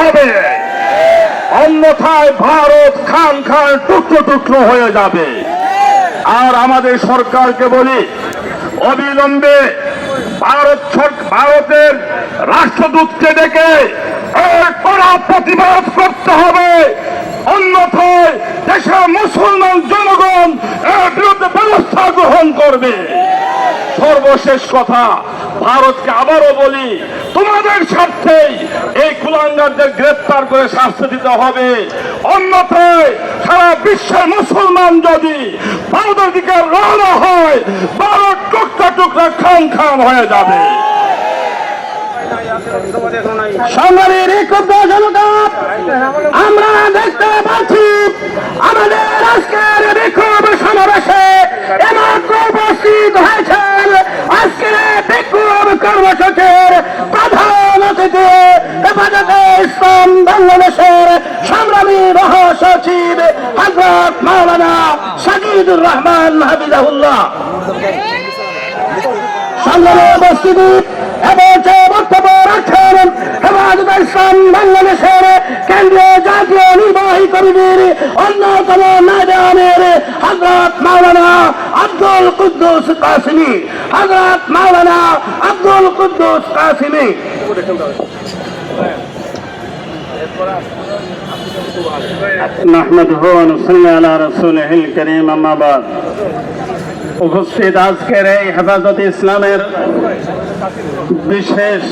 হবে। অন্যথায় ভারত খান খান টুকরো টুকরো হয়ে যাবে। আর আমাদের সরকারকে বলি, অবিলম্বে ভারত ভারতের রাষ্ট্রদূতকে ডেকে প্রতিবাদ করতে হবে। অন্যথায় দেশের মুসলমান জনগণ এর বিরুদ্ধে ব্যবস্থা গ্রহণ করবে। সর্বশেষ কথা ভারতকে আবারও বলি, তোমাদের স্বার্থেই এই কুলাঙ্গারদের গ্রেপ্তার করে শাস্তি দিতে হবে। অন্যথায় সারা বিশ্বের মুসলমান যদি ভারতের দিকে রওনা হয়, ভারত টুকরা টুকরা খান খান হয়ে যাবে। আমরা দেখতে পাচ্ছি আমাদের আজকের কর্মসূচির প্রধান অতিথি হেফাজতে ইসলাম বাংলাদেশের রহমান হাবিজাহুল্লাহ কেন্দ্রীয় জাতীয় নির্বাহী কমিটির অন্যতম নায়বের হজরত মাওলানা আব্দুল কুদ্দুস কাসিমি। হজরত মাওলানা আব্দুল কুদ্দুস কাসিমি نحمده ونصلي على رسوله الكريم أما بعد উপস্থিত আজকের এই হেফাজত ইসলামের বিশেষ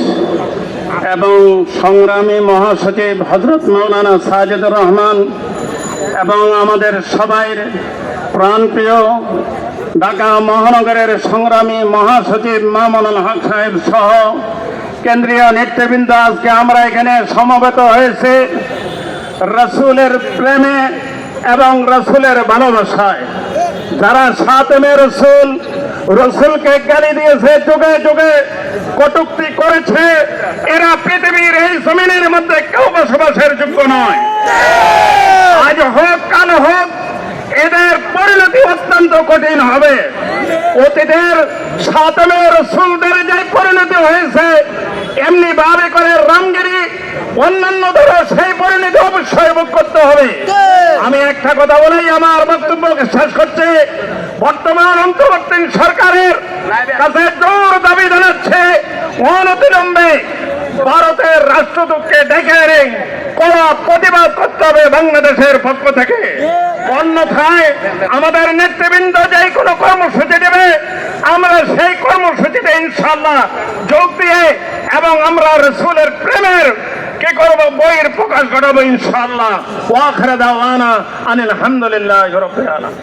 এবং সংগ্রামী মহাসচিব হজরত মৌলানা সাজেদুর রহমান এবং আমাদের সবাইর প্রাণপ্রিয় ঢাকা মহানগরের সংগ্রামী মহাসচিব মামুনুল হক সাহেব সহ কেন্দ্রীয় নেতৃবৃন্দ আজকে আমরা এখানে সমবেত হয়েছে। রসুলের প্রেমে এবং রসুলের ভালোবাসায়। যারা সাতমে রসুল, রসুলকে গালি দিয়েছে, যুগে যুগে কটুক্তি করেছে, এরা পৃথিবীর এই জমিনের মধ্যে কেউ বসবাসের যোগ্য নয়। আজ হোক, কাল হোক হবে। অতীতের সাতমে রসুলদের যে পরিণতি হয়েছে এমনি ভাবে করে রামগিরি অন্যান্য ধরো সেই পরিণতি অবশ্যই ভোগ করতে হবে। আমি একটা কথা বলেই আমার বক্তব্যকে শেষ করছি। বর্তমান অন্তর্বর্তী সরকারের কাছে জোর দাবি জানাচ্ছে অনতিলম্বে ভারতের রাষ্ট্রদূতকে ডেকে এনে কড়া প্রতিবাদ করতে হবে বাংলাদেশের পক্ষ থেকে। অন্যথায় আমাদের নেতৃবৃন্দ যে কোনো কর্মসূচি দেবে আমরা সেই কর্মসূচিতে ইনশাল্লাহ যোগ দিয়ে এবং আমরা রসুলের প্রেমের কি করব, বইয়ের প্রকাশ ঘটাবো ইনশাল্লাহ ওয়াখরা দাওয়ানা আনিল আলম